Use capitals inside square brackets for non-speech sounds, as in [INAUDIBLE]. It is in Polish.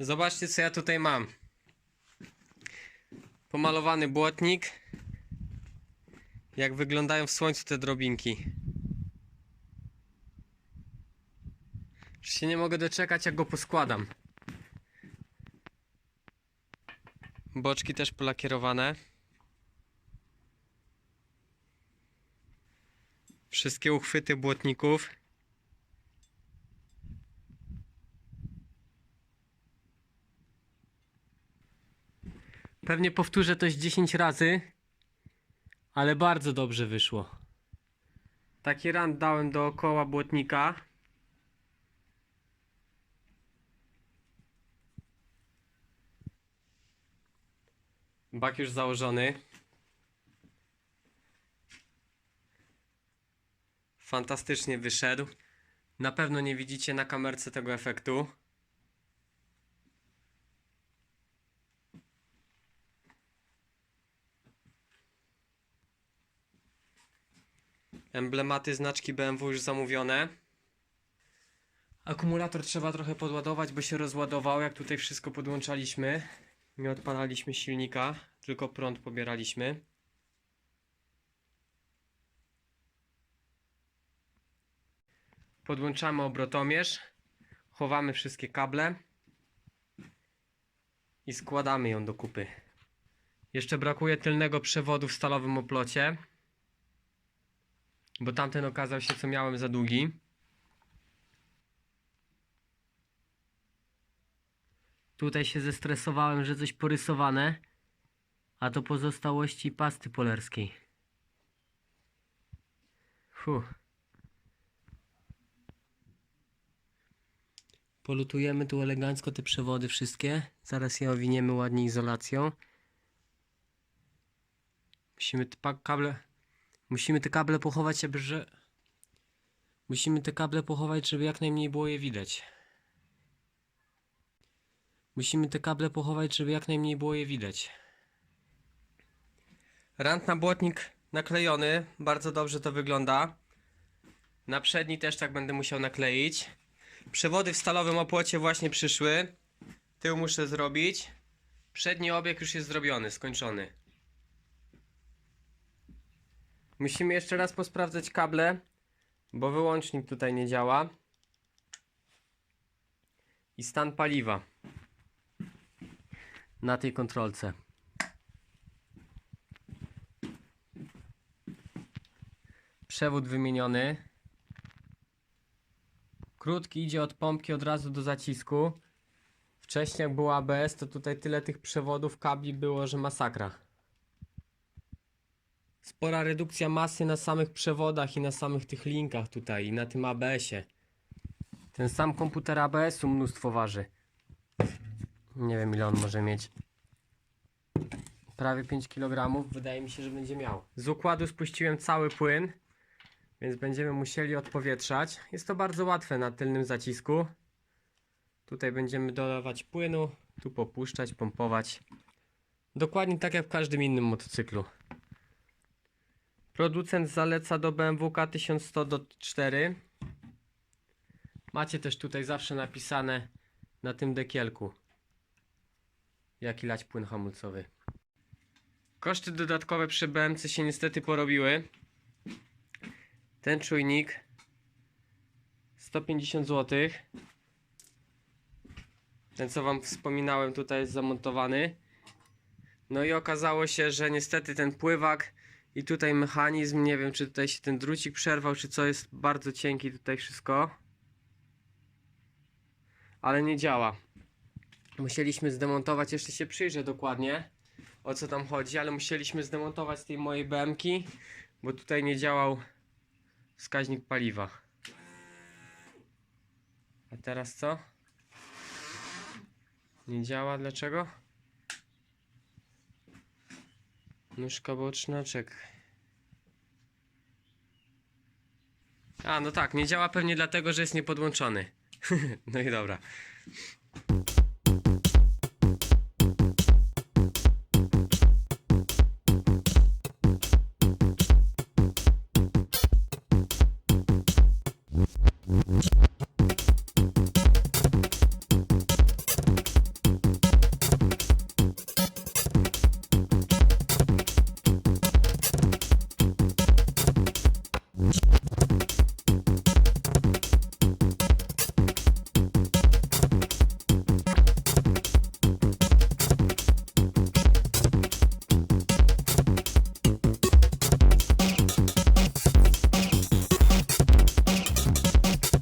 Zobaczcie, co ja tutaj mam. Pomalowany błotnik. Jak wyglądają w słońcu te drobinki. Już się nie mogę doczekać, jak go poskładam. Boczki też polakierowane. Wszystkie uchwyty błotników. Pewnie powtórzę to z 10 razy, ale bardzo dobrze wyszło. Taki rand dałem dookoła błotnika. Bak już założony. Fantastycznie wyszedł. Na pewno nie widzicie na kamerce tego efektu. Emblematy znaczki BMW już zamówione. Akumulator trzeba trochę podładować, bo się rozładował, jak tutaj wszystko podłączaliśmy. Nie odpalaliśmy silnika, tylko prąd pobieraliśmy. Podłączamy obrotomierz, chowamy wszystkie kable i składamy ją do kupy. Jeszcze brakuje tylnego przewodu w stalowym oplocie, bo tamten okazał się, co miałem za długi. Tutaj się zestresowałem, że coś porysowane, a to pozostałości pasty polerskiej. Fuh. Polutujemy tu elegancko te przewody wszystkie. Zaraz je owiniemy ładnie izolacją. Musimy te kable... Musimy te kable pochować, żeby... Że... Musimy te kable pochować, żeby jak najmniej było je widać. Musimy te kable pochować, żeby jak najmniej było je widać. Rant na błotnik naklejony. Bardzo dobrze to wygląda. Na przedni też tak będę musiał nakleić. Przewody w stalowym opłocie właśnie przyszły. Tył muszę zrobić. Przedni obieg już jest zrobiony, skończony. Musimy jeszcze raz posprawdzać kable, bo wyłącznik tutaj nie działa. I stan paliwa na tej kontrolce. Przewód wymieniony. Krótki idzie od pompki od razu do zacisku. Wcześniej jak było ABS, to tutaj tyle tych przewodów, kabli było, że masakra. Spora redukcja masy na samych przewodach i na samych tych linkach tutaj i na tym ABS-ie. Ten sam komputer ABS-u mnóstwo waży. Nie wiem ile on może mieć. Prawie 5 kg. Wydaje mi się, że będzie miał. Z układu spuściłem cały płyn, więc będziemy musieli odpowietrzać. Jest to bardzo łatwe na tylnym zacisku. Tutaj będziemy dodawać płynu, tu popuszczać, pompować. Dokładnie tak jak w każdym innym motocyklu. Producent zaleca do BMW K1100 do 4. Macie też tutaj zawsze napisane na tym dekielku jaki lać płyn hamulcowy. Koszty dodatkowe przy BMC się niestety porobiły. Ten czujnik 150 zł. Ten co wam wspominałem tutaj jest zamontowany. No i okazało się, że niestety ten pływak i tutaj mechanizm, nie wiem czy tutaj się ten drucik przerwał, czy co jest bardzo cienki tutaj wszystko. Ale nie działa. Musieliśmy zdemontować, jeszcze się przyjrzę dokładnie o co tam chodzi, ale musieliśmy zdemontować tej mojej BMki, bo tutaj nie działał wskaźnik paliwa. A teraz co? Nie działa, dlaczego? Nóżka bocznaczek. A, no tak, nie działa pewnie dlatego, że jest niepodłączony. [LAUGHS] no i dobra.